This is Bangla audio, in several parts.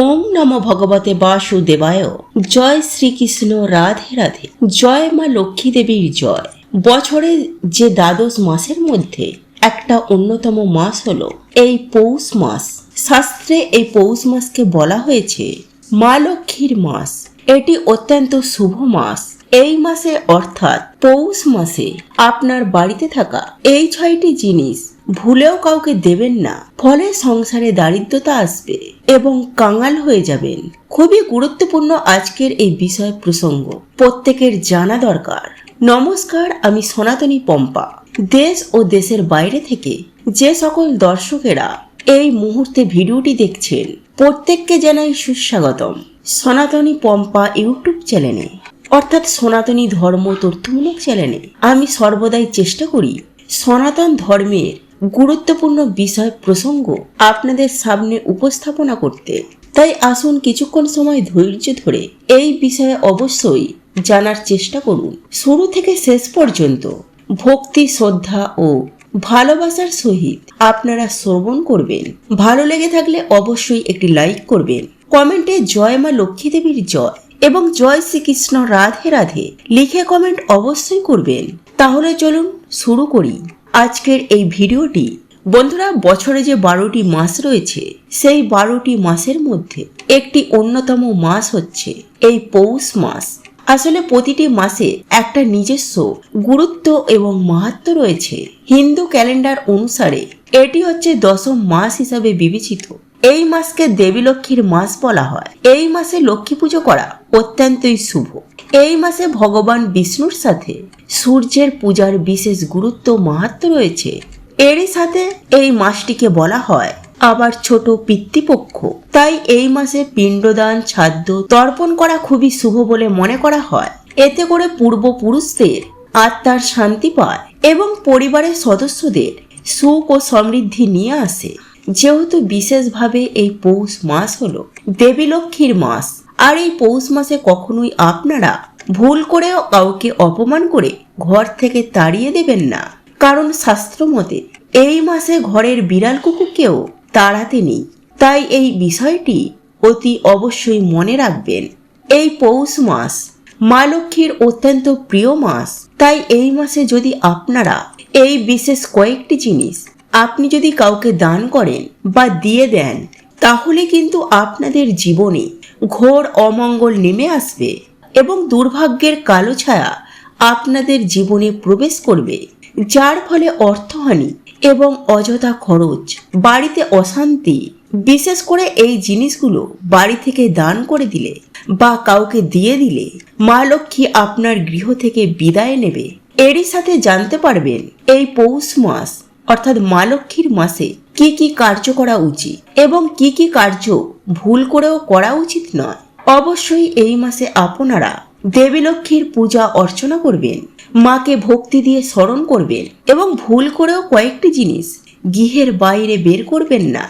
ওম নম ভগবতে বাসুদেবায়। জয় শ্রীকৃষ্ণ, রাধে রাধে। জয় মা লক্ষ্মী দেবীর জয়। বছরে যে দ্বাদশ মাসের মধ্যে একটা অন্যতম মাস হলো এই পৌষ মাস। শাস্ত্রে এই পৌষ মাসকে বলা হয়েছে মা লক্ষ্মীর মাস। এটি অত্যন্ত শুভ মাস। এই মাসে অর্থাৎ পৌষ মাসে আপনার বাড়িতে থাকা এই ছয়টি জিনিস ভুলেও কাউকে দেবেন না। ফলে সংসারে দারিদ্রতা আসবে এবং কাঙাল হয়ে যাবেন। খুবই গুরুত্বপূর্ণ আজকের এই বিষয় প্রসঙ্গ। প্রত্যেকের জানা দরকার। নমস্কার, আমি সনাতনী পম্পা। দেশ ও দেশের বাইরে থেকে যে সকল দর্শকেরা এই মুহূর্তে ভিডিওটি দেখছেন, প্রত্যেককে জানাই সুস্বাগতম। সনাতনী পম্পা ইউটিউব চ্যানেলে অর্থাৎ সনাতনী ধর্ম তথ্যমূলক চ্যানেলে। আমি সর্বদাই চেষ্টা করি সনাতন ধর্মের গুরুত্বপূর্ণ বিষয় প্রসঙ্গ আপনাদের সামনে উপস্থাপনা করতে। তাই আসুন কিছুক্ষণ সময় ধৈর্য ধরে এই বিষয়ে অবশ্যই জানার চেষ্টা করুন। শুরু থেকে শেষ পর্যন্ত ভক্তি, শ্রদ্ধা ও ভালোবাসার সহিত আপনারা শ্রবণ করবেন। ভালো লেগে থাকলে অবশ্যই একটি লাইক করবেন। কমেন্টে জয় মা লক্ষ্মী দেবীর জয়। এবং জয় শ্রীকৃষ্ণ রাধে রাধে লিখে কমেন্ট অবশ্যই করবেন। তাহলে চলুন শুরু করি। আজকের এই ভিডিওটি, বন্ধুরা বছরে যে বারোটি মাস রয়েছে, সেই বারোটি মাসের মধ্যে একটি অন্যতম মাস হচ্ছে এই পৌষ মাস। আসলে প্রতিটি মাসে একটা নিজস্ব গুরুত্ব এবং মাহাত্ম রয়েছে। হিন্দু ক্যালেন্ডার অনুসারে এটি হচ্ছে দশম মাস হিসাবে বিবেচিত। এই মাসকে দেবী লক্ষ্মীর মাস বলা হয়। এই মাসে লক্ষ্মী পুজো করা অত্যন্তই শুভ। এই মাসে ভগবান বিষ্ণুর সাথে সূর্যের পূজার বিশেষ গুরুত্ব মাহাত্ম রয়েছে। এরই সাথে এই মাসটিকে বলা হয় আবার ছোট পিতৃপক্ষ। তাই এই মাসে পিণ্ডদান, ছাদ্য তর্পণ করা খুবই শুভ বলে মনে করা হয়। এতে করে পূর্বপুরুষদের আত্মার শান্তি পায় এবং পরিবারের সদস্যদের সুখ ও সমৃদ্ধি নিয়ে আসে। যেহেতু বিশেষভাবে এই পৌষ মাস হলো দেবী লক্ষ্মীর মাস, আর এই পৌষ মাসে কখনোই আপনারা ভুল করেও কাউকে অপমান করে ঘর থেকে তাড়িয়ে দেবেন না। কারণ শাস্ত্র মতে, এই মাসে ঘরের বিড়াল কুকুরকেও তাড়াতে নেই। তাই এই বিষয়টি অতি অবশ্যই মনে রাখবেন। এই পৌষ মাস মা লক্ষ্মীর অত্যন্ত প্রিয় মাস। তাই এই মাসে যদি আপনারা এই বিশেষ কয়েকটি জিনিস আপনি যদি কাউকে দান করেন বা দিয়ে দেন, তাহলে কিন্তু আপনাদের জীবনে ঘোর অমঙ্গল নেমে আসবে এবং দুর্ভাগ্যের কালো ছায়া আপনাদের জীবনে প্রবেশ করবে, যার ফলে অর্থহানি এবং অযথা খরচ, বাড়িতে অশান্তি, বিশেষ করে এই জিনিসগুলো বাড়ি থেকে দান করে দিলে বা কাউকে দিয়ে দিলে মা লক্ষ্মী আপনার গৃহ থেকে বিদায় নেবে। এরই সাথে জানতে পারবেন, এই পৌষ মাস অর্থাৎ মা লক্ষ্মীর মাসে কি কি কার্য করা উচিত এবং কি কি কার্য ভুল করেও করা উচিত নয়, অবশ্যই এই মাসে আপনারা দেবী লক্ষ্মীর পূজা অর্চনা করবেন, মাকে ভক্তি দিয়ে স্মরণ করবেন এবং ভুল করেও কয়েকটি জিনিস গৃহের বাইরে বের করবেন না।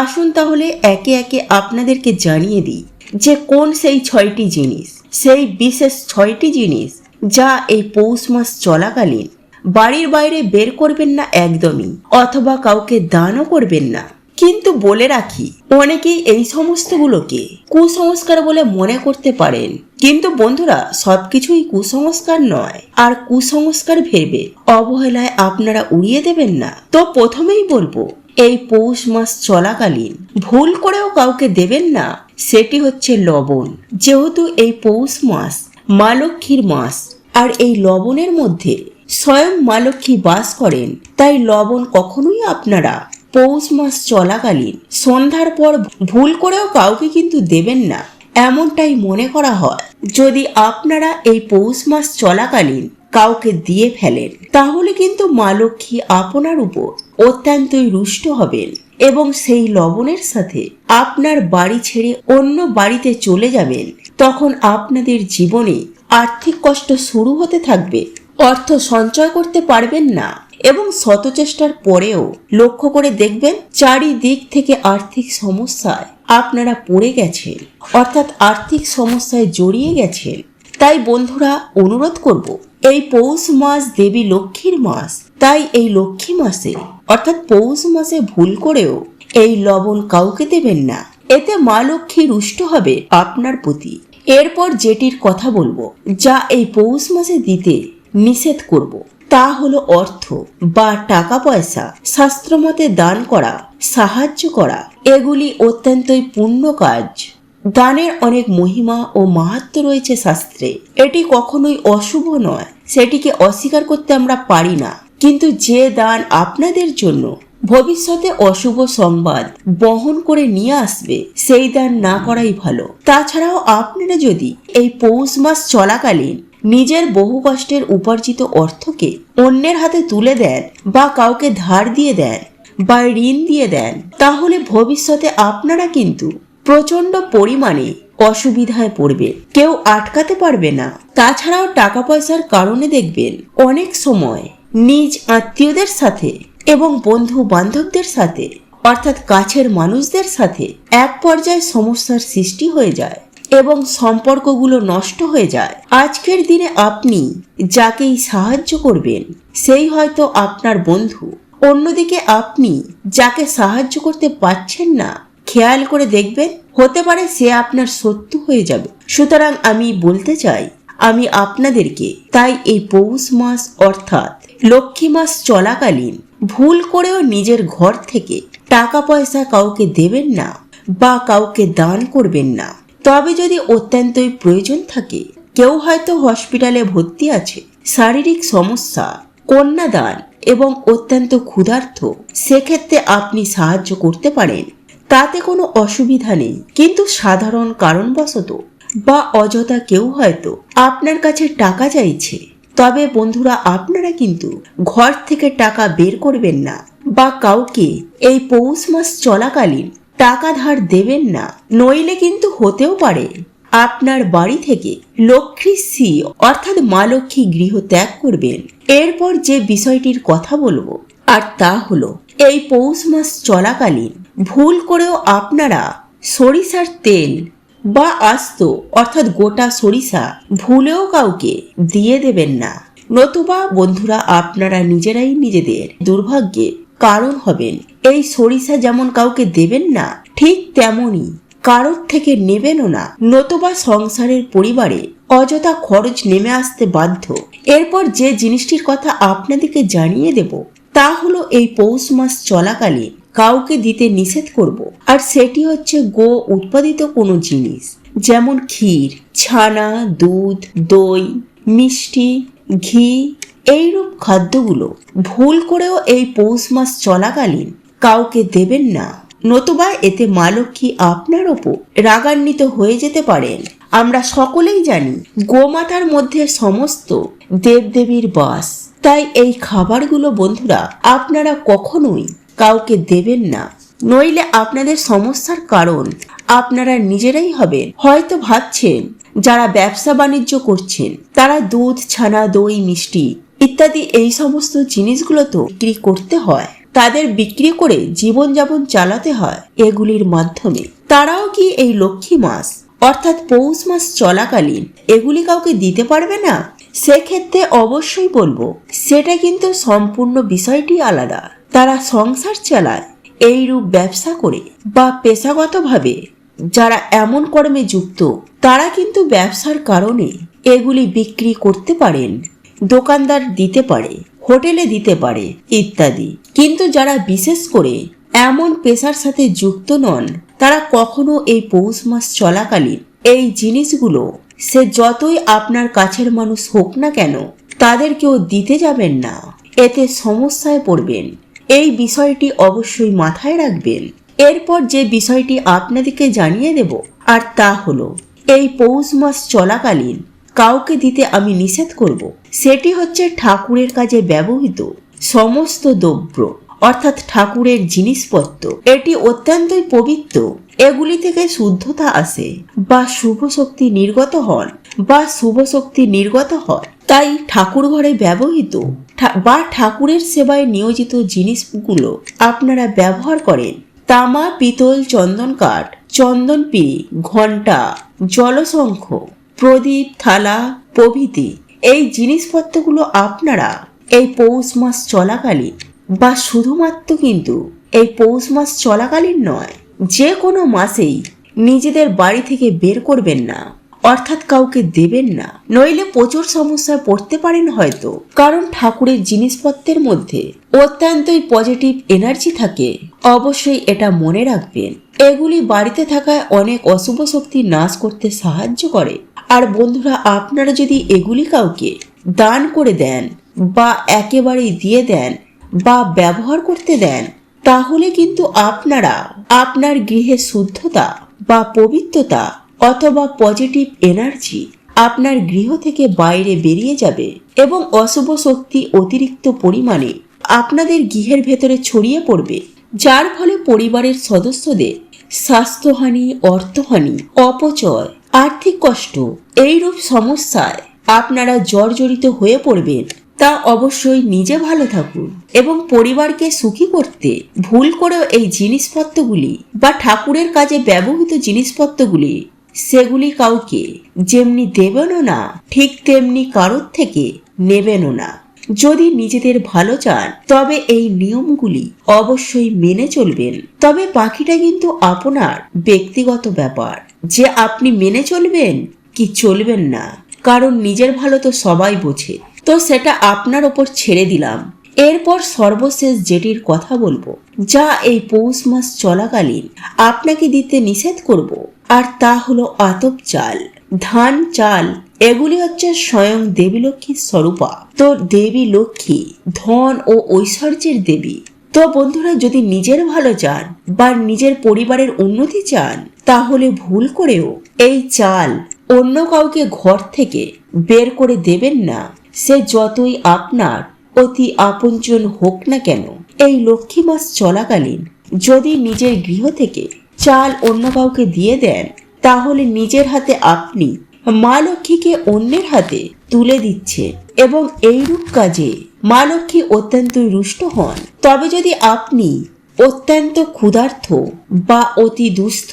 আসুন তাহলে একে একে আপনাদেরকে জানিয়ে দিই যে কোন সেই ছয়টি জিনিস, সেই বিশেষ ছয়টি জিনিস যা এই পৌষ মাস চলাকালীন বাড়ির বাইরে বের করবেন না একদমই, অথবা কাউকে দানও করবেন না। কিন্তু বলে রাখি, অনেকেই এই সমস্তগুলোকে কুসংস্কার বলে মনে করতে পারেন। কিন্তু বন্ধুরা, সবকিছুই কুসংস্কার নয়, আর কুসংস্কার ভেবে অবহেলায় আপনারা উড়িয়ে দেবেন না। তো প্রথমেই বলব, এই পৌষ মাস চলাকালীন ভুল করেও কাউকে দেবেন না, সেটি হচ্ছে লবণ। যেহেতু এই পৌষ মাস মা লক্ষ্মীর মাস, আর এই লবণের মধ্যে স্বয়ং মা লক্ষ্মী বাস করেন। তাই লবণ কখনোই আপনারা পৌষ মাস চলাকালীন সন্ধ্যার পর ভুল করেও কাউকে কিন্তু দেবেন না, এমনটাই মনে করা হয়। যদি আপনারা এই পৌষ মাস চলাকালীন কাউকে দিয়ে ফেলেন, তাহলে কিন্তু মা লক্ষ্মী আপনার উপর অত্যন্তই রুষ্ট হবেন এবং সেই লবণের সাথে আপনার বাড়ি ছেড়ে অন্য বাড়িতে চলে যাবেন। তখন আপনাদের জীবনে আর্থিক কষ্ট শুরু হতে থাকবে। অর্থ সঞ্চয় করতে পারবেন না এবং শত চেষ্টার পরেও লক্ষ্য করে দেখবেন চারিদিক থেকে আর্থিক সমস্যায় আপনারা পড়ে গেছেন। অর্থাৎ আর্থিক সমস্যায় জড়িয়ে গেছেন। তাই বন্ধুরা, অনুরোধ করব, এই পৌষ মাস দেবী লক্ষ্মীর মাস, তাই এই লক্ষ্মী মাসে, অর্থাৎ পৌষ মাসে ভুল করেও এই লবণ কাউকে দেবেন না। এতে মা লক্ষ্মী রুষ্ট হবে আপনার প্রতি। এরপর যেটির কথা বলব, যা এই পৌষ মাসে দিতে নিষেধ করব। তা হলো অর্থ বা টাকা পয়সা শাস্ত্রমতে দান করা, সাহায্য করা, এগুলি অত্যন্তই পূর্ণ কাজ। দানের অনেক মহিমা ও মাহাত্ম রয়েছে শাস্ত্রে। এটি কখনোই অশুভ নয়। সেটিকে অস্বীকার করতে আমরা পারি না। কিন্তু যে দান আপনাদের জন্য ভবিষ্যতে অশুভ সংবাদ বহন করে নিয়ে আসবে, সেই দান না করাই ভালো। তাছাড়াও আপনারা যদি এই পৌষ মাস চলাকালীন নিজের বহু কষ্টের উপার্জিত অর্থকে অন্যের হাতে তুলে দেন বা কাউকে ধার দিয়ে দেন বা ঋণ দিয়ে দেন, তাহলে ভবিষ্যতে আপনারা কিন্তু প্রচণ্ড পরিমাণে অসুবিধায় পড়বে। কেউ আটকাতে পারবে না। তাছাড়াও টাকা পয়সার কারণে দেখবেন অনেক সময় নিজ আত্মীয়দের সাথে এবং বন্ধু বান্ধবদের সাথে, অর্থাৎ কাছের মানুষদের সাথে এক পর্যায়ে সমস্যার সৃষ্টি হয়ে যায়। এবং সম্পর্কগুলো নষ্ট হয়ে যায়। আজকের দিনে আপনি যাকেই সাহায্য করবেন, সেই হয়তো আপনার বন্ধু। অন্যদিকে আপনি যাকে সাহায্য করতে পারছেন না, খেয়াল করে দেখবেন, হতে পারে সে আপনার শত্রু হয়ে যাবে। সুতরাং আমি বলতে চাই, আমি আপনাদেরকে তাই এই পৌষ মাস অর্থাৎ লক্ষ্মী মাস চলাকালীন ভুল করেও নিজের ঘর থেকে টাকা পয়সা কাউকে দেবেন না বা কাউকে দান করবেন না। তবে যদি অত্যন্তই প্রয়োজন থাকে, কেউ হয়তো হসপিটালে ভর্তি আছে, শারীরিক সমস্যা, কন্যাদান এবং অত্যন্ত ক্ষুধার্থ সেক্ষেত্রে আপনি সাহায্য করতে পারেন। তাতে কোনো অসুবিধা নেই, কিন্তু সাধারণ কারণবশত বা অযথা কেউ হয়তো আপনার কাছে টাকা চাইছে। তবে বন্ধুরা, আপনারা কিন্তু ঘর থেকে টাকা বের করবেন না বা কাউকে এই পৌষ মাস চলাকালীন টাকা ধার দেবেন না, নইলে কিন্তু হতেও পারে। আপনার বাড়ি থেকে লক্ষ্মী শ্রী, অর্থাৎ মা লক্ষ্মী গৃহ ত্যাগ করবেন। এরপর যে বিষয়টির কথা বলব, আর তা হলো, এই পৌষ মাস চলাকালীন ভুল করেও আপনারা সরিষার তেল বা আস্ত, অর্থাৎ গোটা সরিষা ভুলেও কাউকে দিয়ে দেবেন না। নতুবা বন্ধুরা, আপনারা নিজেরাই নিজেদের দুর্ভাগ্যের কারণ হবেন এই সরিষা যেমন কাউকে দেবেন না, ঠিক তেমনই কারোর থেকে নেবেনও না। নতুবা সংসারের পরিবারে অযথা খরচ নেমে আসতে বাধ্য। এরপর যে জিনিসটির কথা আপনাদেরকে জানিয়ে দেব, তা হলো এই পৌষ মাস চলাকালে কাউকে দিতে নিষেধ করব। আর সেটি হচ্ছে গো উৎপাদিত কোনো জিনিস, যেমন ক্ষীর, ছানা, দুধ, দই, মিষ্টি, ঘি এইরূপ খাদ্যগুলো ভুল করেও এই পৌষ মাস চলাকালীন কাউকে দেবেন না। নতুবা এতে মা আপনার ওপর রাগান্বিত হয়ে যেতে পারেন। আমরা সকলেই জানি, গোমাতার মধ্যে সমস্ত দেবদেবীর বাস। তাই এই খাবারগুলো বন্ধুরা, আপনারা কখনোই কাউকে দেবেন না। নইলে আপনাদের সমস্যার কারণ আপনারা নিজেরাই হবেন। হয়তো ভাবছেন, যারা ব্যবসা বাণিজ্য করছেন, তারা দুধ, ছানা, দই, মিষ্টি ইত্যাদি এই সমস্ত জিনিসগুলো তো বিক্রি করতে হয়। তাদের বিক্রি করে জীবনযাপন চালাতে হয় এগুলির মাধ্যমে। তারাও কি এই লক্ষ্মী মাস, অর্থাৎ পৌষ মাস চলাকালীন, এগুলি কাউকে দিতে পারবে না? সেক্ষেত্রে অবশ্যই বলব, সেটা কিন্তু সম্পূর্ণ বিষয়টি আলাদা। তারা সংসার চালায় এইরূপ ব্যবসা করে বা পেশাগতভাবে যারা এমন কর্মে যুক্ত, তারা কিন্তু ব্যবসার কারণে এগুলি বিক্রি করতে পারেন, দোকানদার দিতে পারে, হোটেলে দিতে পারে ইত্যাদি। কিন্তু যারা বিশেষ করে এমন পেশার সাথে যুক্ত নন, তারা কখনো এই পৌষ মাস চলাকালীন এই জিনিসগুলো সে যতই আপনার কাছের মানুষ হোক না কেন, তাদেরকেও দিতে যাবেন না। এতে সমস্যায় পড়বেন। এই বিষয়টি অবশ্যই মাথায় রাখবেন। এরপর যে বিষয়টি আপনাদেরকে জানিয়ে দেব, আর তা হলো, এই পৌষ মাস চলাকালীন কাউকে দিতে আমি নিষেধ করব। সেটি হচ্ছে ঠাকুরের কাজে ব্যবহৃত সমস্ত দ্রব্য, অর্থাৎ ঠাকুরের জিনিসপত্র। এটি অত্যন্তই পবিত্র। এগুলি থেকে শুদ্ধতা আসে বা শুভ শক্তি নির্গত হন বা শুভ শক্তি নির্গত হয়। তাই ঠাকুর ঘরে ব্যবহৃত বা ঠাকুরের সেবায় নিয়োজিত জিনিসগুলো আপনারা ব্যবহার করেন। তামা, পিতল, চন্দন কাঠ, চন্দন পিড়ি ঘণ্টা জলশঙ্খ প্রদীপ, থালা, প্রভৃতি। এই জিনিসপত্রগুলো আপনারা এই পৌষ মাস চলাকালীন বা শুধুমাত্র কিন্তু এই পৌষ মাস চলাকালীন নয়, যে কোনো মাসেই নিজেদের বাড়ি থেকে বের করবেন না। অর্থাৎ কাউকে দেবেন না। নইলে প্রচুর সমস্যায় পড়তে পারেন হয়তো। কারণ ঠাকুরের জিনিসপত্রের মধ্যে অত্যন্তই পজিটিভ এনার্জি থাকে। অবশ্যই এটা মনে রাখবেন। এগুলি বাড়িতে থাকায় অনেক অশুভ শক্তি নাশ করতে সাহায্য করে। আর বন্ধুরা, আপনারা যদি এগুলি কাউকে দান করে দেন বা একেবারেই দিয়ে দেন বা ব্যবহার করতে দেন, তাহলে কিন্তু আপনারা আপনার গৃহে শুদ্ধতা বা পবিত্রতা অথবা পজিটিভ এনার্জি আপনার গৃহ থেকে বাইরে বেরিয়ে যাবে এবং অশুভ শক্তি অতিরিক্ত পরিমাণে আপনাদের গৃহের ভেতরে ছড়িয়ে পড়বে, যার ফলে পরিবারের সদস্যদের স্বাস্থ্যহানি, অর্থহানি, অপচয়, আর্থিক কষ্ট এইরূপ সমস্যায় আপনারা জর্জরিত হয়ে পড়বেন। তা অবশ্যই নিজে ভালো থাকুন এবং পরিবারকে সুখী করতে ভুল করেও এই জিনিসপত্রগুলি বা ঠাকুরের কাজে ব্যবহৃত জিনিসপত্রগুলি সেগুলি কাউকে যেমনি দেবেনও না, ঠিক তেমনি কারোর থেকে নেবেনও না। যদি নিজেদের ভালো চান, তবে এই নিয়মগুলি অবশ্যই মেনে চলবেন। তবে পাখিটা কিন্তু আপনার ব্যক্তিগত ব্যাপার। যে আপনি মেনে চলবেন কি চলবেন না। কারণ নিজের ভালো তো সবাই বোঝে। তো সেটা আপনার ওপর ছেড়ে দিলাম। এরপর সর্বশেষ যেটির কথা বলব, যা এই পৌষ মাস চলাকালীন আপনাকে দিতে নিষেধ করব, আর তা হলো আতপ চাল, ধান চাল, এগুলি হচ্ছে স্বয়ং দেবী লক্ষ্মীর স্বরূপা। তো দেবী লক্ষ্মী, ধন ও ঐশ্বর্যের দেবী। তো বন্ধুরা, যদি নিজের ভালো চান বা নিজের পরিবারের উন্নতি চান, তাহলে ভুল করেও এই চাল অন্য কাউকে ঘর থেকে বের করে দেবেন না। সে যতই আপনার অতি আপনজন হোক না কেন, এই লক্ষ্মী মাস চলাকালীন যদি নিজের গৃহ থেকে চাল অন্য কাউকে দিয়ে দেন, তাহলে নিজের হাতে আপনি মা লক্ষ্মীকে অন্যের হাতে তুলে দিচ্ছে এবং এইরূপ কাজে মা লক্ষ্মী অত্যন্ত রুষ্ট হন। তবে যদি আপনি অত্যন্ত ক্ষুধার্থ বা অতি দুস্থ,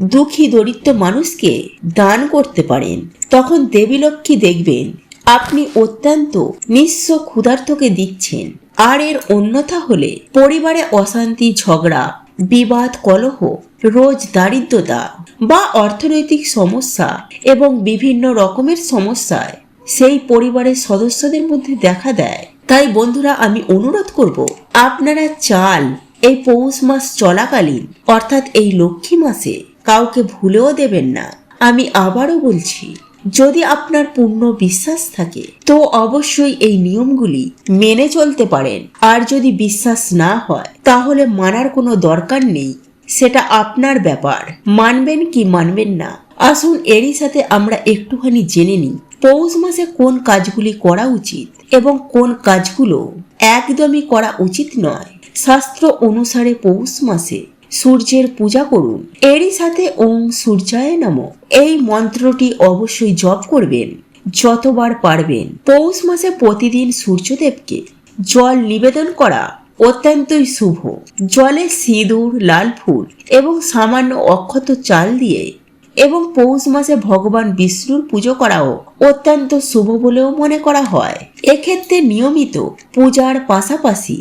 দুঃখী দরিদ্র মানুষকে দান করতে পারেন, তখন দেবী লক্ষ্মী দেখবেন আপনি অত্যন্ত নিঃস্ব ক্ষুধার্থকে দিচ্ছেন। আর এর অন্যথা হলে পরিবারে অশান্তি, ঝগড়া, বিবাদ, কলহ, রোজ দারিদ্রতা বা অর্থনৈতিক সমস্যা এবং বিভিন্ন রকমের সমস্যায় সেই পরিবারের সদস্যদের মধ্যে দেখা দেয়। তাই বন্ধুরা, আমি অনুরোধ করব, আপনারা চাল এই পৌষ মাস চলাকালীন, অর্থাৎ এই লক্ষ্মী মাসে কাউকে ভুলেও দেবেন না। আমি আবারও বলছি যদি আপনার পূর্ণ বিশ্বাস থাকে, তো অবশ্যই এই নিয়মগুলি মেনে চলতে পারেন। আর যদি বিশ্বাস না হয়, তাহলে মানার কোনো দরকার নেই। সেটা আপনার ব্যাপার। মানবেন কি মানবেন না? আসুন এরই সাথে আমরা একটুখানি জেনে নিই, পৌষ মাসে কোন কাজগুলি করা উচিত এবং কোন কাজগুলো একদমই করা উচিত নয়। শাস্ত্র অনুসারে পৌষ মাসে সূর্যের পূজা করুন। এরই সাথে ওম সূর্যায় নম। এই মন্ত্রটি অবশ্যই জপ করবেন, যতবার পারবেন। পৌষ মাসে প্রতিদিন সূর্যদেবকে জল নিবেদন করা অত্যন্তই শুভ। জলে সিঁদুর, লাল ফুল এবং সামান্য অক্ষত চাল দিয়ে এবং পৌষ মাসে ভগবান বিষ্ণুর পুজো করাও অত্যন্ত শুভ বলেও মনে করা হয়। এক্ষেত্রে নিয়মিত পূজার পাশাপাশি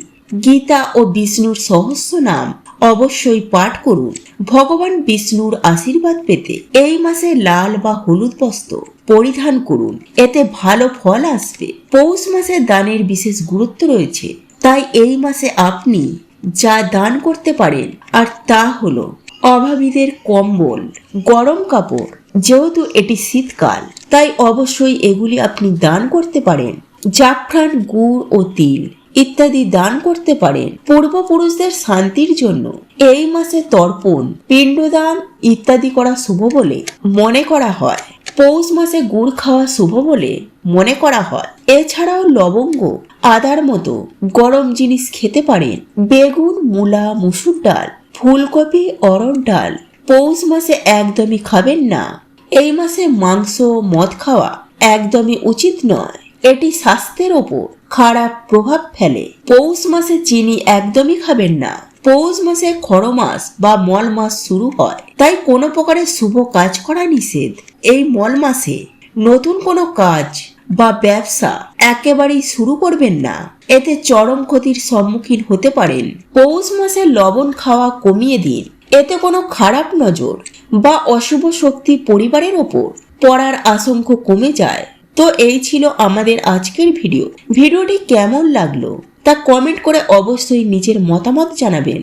গীতা ও বিষ্ণুর সহস্র নাম অবশ্যই পাঠ করুন। ভগবান বিষ্ণুর আশীর্বাদ পেতে এই মাসে লাল বা হলুদ বস্ত্র পরিধান করুন। এতে ভালো ফল আসবে। পৌষ মাসে দানের বিশেষ গুরুত্ব রয়েছে। তাই এই মাসে আপনি যা দান করতে পারেন, আর তা হলো অভাবীদের কম্বল, গরম কাপড়, যেহেতু এটি শীতকাল, তাই অবশ্যই এগুলি আপনি দান করতে পারেন। জাফরান, গুড় ও তিল ইত্যাদি দান করতে পারেন। পূর্বপুরুষদের শান্তির জন্য এই মাসে তর্পণ, পিণ্ডদান ইত্যাদি করা শুভ বলে মনে করা হয়। পৌষ মাসে গুড় খাওয়া শুভ বলে মনে করা হয়। এছাড়াও লবঙ্গ, আদার মতো গরম জিনিস খেতে পারেন। বেগুন, মূলা, মুসুর ডাল, ফুলকপি অরড় ডাল পৌষ মাসে একদমই খাবেন না। এই মাসে মাংস, মদ খাওয়া একদমই উচিত নয়। এটি স্বাস্থ্যের ওপর খারাপ প্রভাব ফেলে। পৌষ মাসে চিনি একদমই খাবেন না। পৌষ মাসে খড় মাস বা মল মাস শুরু হয়। তাই কোনো প্রকারের শুভ কাজ করা নিষেধ। এই মল মাসে নতুন কোনো কাজ বা ব্যবসা একেবারেই শুরু করবেন না। এতে চরম ক্ষতির সম্মুখীন হতে পারেন। পৌষ মাসে লবণ খাওয়া কমিয়ে দিন। এতে কোনো খারাপ নজর বা অশুভ শক্তি পরিবারের ওপর পড়ার আশঙ্কা কমে যায়। তো এই ছিল আমাদের আজকের ভিডিও ভিডিওটি কেমন লাগল তা কমেন্ট করে অবশ্যই নিজের মতামত জানাবেন।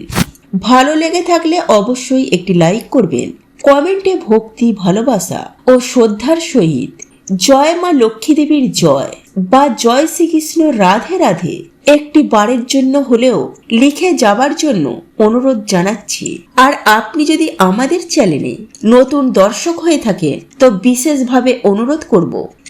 ভালো লেগে থাকলে অবশ্যই একটি লাইক করবেন। কমেন্টে ভক্তি, ভালোবাসা ও শ্রদ্ধার সহিত জয় মা লক্ষ্মী দেবীর জয় বা জয় শ্রীকৃষ্ণ রাধে রাধে একটি বারের জন্য হলেও লিখে যাবার জন্য অনুরোধ জানাচ্ছি। আর আপনি যদি আমাদের চ্যানেলে নতুন দর্শক হয়ে থাকেন, তো বিশেষভাবে অনুরোধ করব